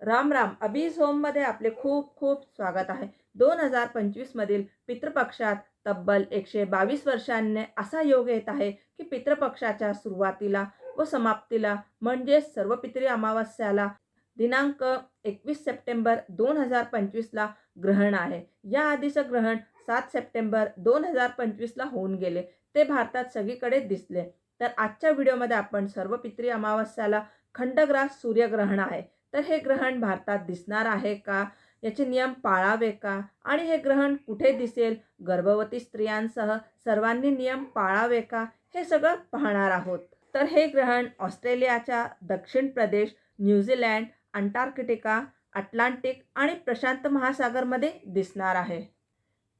राम राम. अबीज होममध्ये आपले खूप खूप स्वागत आहे. दोन हजार पंचवीसमधील पितृपक्षात तब्बल एकशे बावीस वर्षांनी असा योग येत आहे की पितृपक्षाच्या सुरुवातीला व समाप्तीला म्हणजेच सर्व पितरी अमावस्याला दिनांक एकवीस सप्टेंबर दोन हजार पंचवीसला ग्रहण आहे. या आधीचं ग्रहण सात सप्टेंबर दोन हजार पंचवीसला होऊन गेले. ते भारतात सगळीकडे दिसले. तर आजच्या व्हिडिओमध्ये आपण सर्व पितरी अमावस्याला खंडग्रास सूर्यग्रहण आहे. तर हे ग्रहण भारतात दिसणार आहे का? याचे नियम पाळावे का? आणि हे ग्रहण कुठे दिसेल? गर्भवती स्त्रियांसह सर्वांनी नियम पाळावे का? हे सगळं पाहणार आहोत. तर हे ग्रहण ऑस्ट्रेलियाच्या दक्षिण प्रदेश न्यूझीलँड अंटार्क्टिका अटलांटिक आणि प्रशांत महासागरमध्ये दिसणार आहे.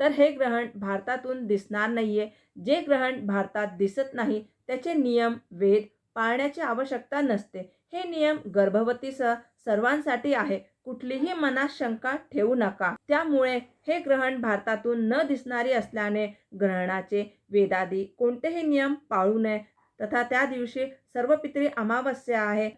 तर हे ग्रहण भारतातून दिसणार नाही आहे जे ग्रहण भारतात दिसत नाही त्याचे नियम वेद पाळण्याची आवश्यकता नसते. हे नियम गर्भवतीसह सर्वांसाठी आहे. कुठलीही मनात शंका ठेवू नका. त्यामुळे हे ग्रहण भारतातून न दिसणारी असल्याने ग्रहणाचे वेदादी कोणतेही नियम पाळू नये. तथा त्या दिवशी सर्व पितरी अमावस्या आहे.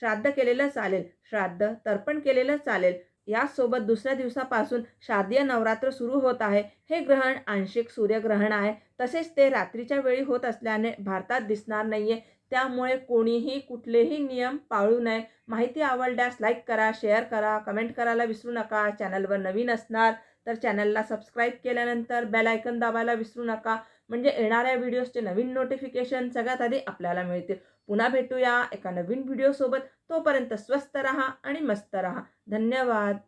श्राद्ध केलेलं चालेल. श्राद्ध तर्पण केलेलं चालेल. यासोबत दुसऱ्या दिवसापासून शारदीय नवरात्र सुरू होत आहे. हे ग्रहण आंशिक सूर्यग्रहण आहे. तसेच ते रात्रीच्या वेळी होत असल्याने भारतात दिसणार नाहीये. त्यामुळे कोणीही कुठलेही नियम पाळू नये. माहिती आवडल्यास लाईक करा शेअर करा कमेंट करायला विसरू नका. चॅनलवर नवीन असणार तर चॅनलला सबस्क्राईब केल्यानंतर बेल आयकन दाबायला विसरू नका. म्हणजे येणाऱ्या व्हिडिओजचे नवीन नोटिफिकेशन सगळ्यात आधी आपल्याला मिळतील. पुन्हा भेटूया एका नवीन व्हिडिओसोबत तोपर्यंत स्वस्त रहा आणि मस्त रहा. धन्यवाद.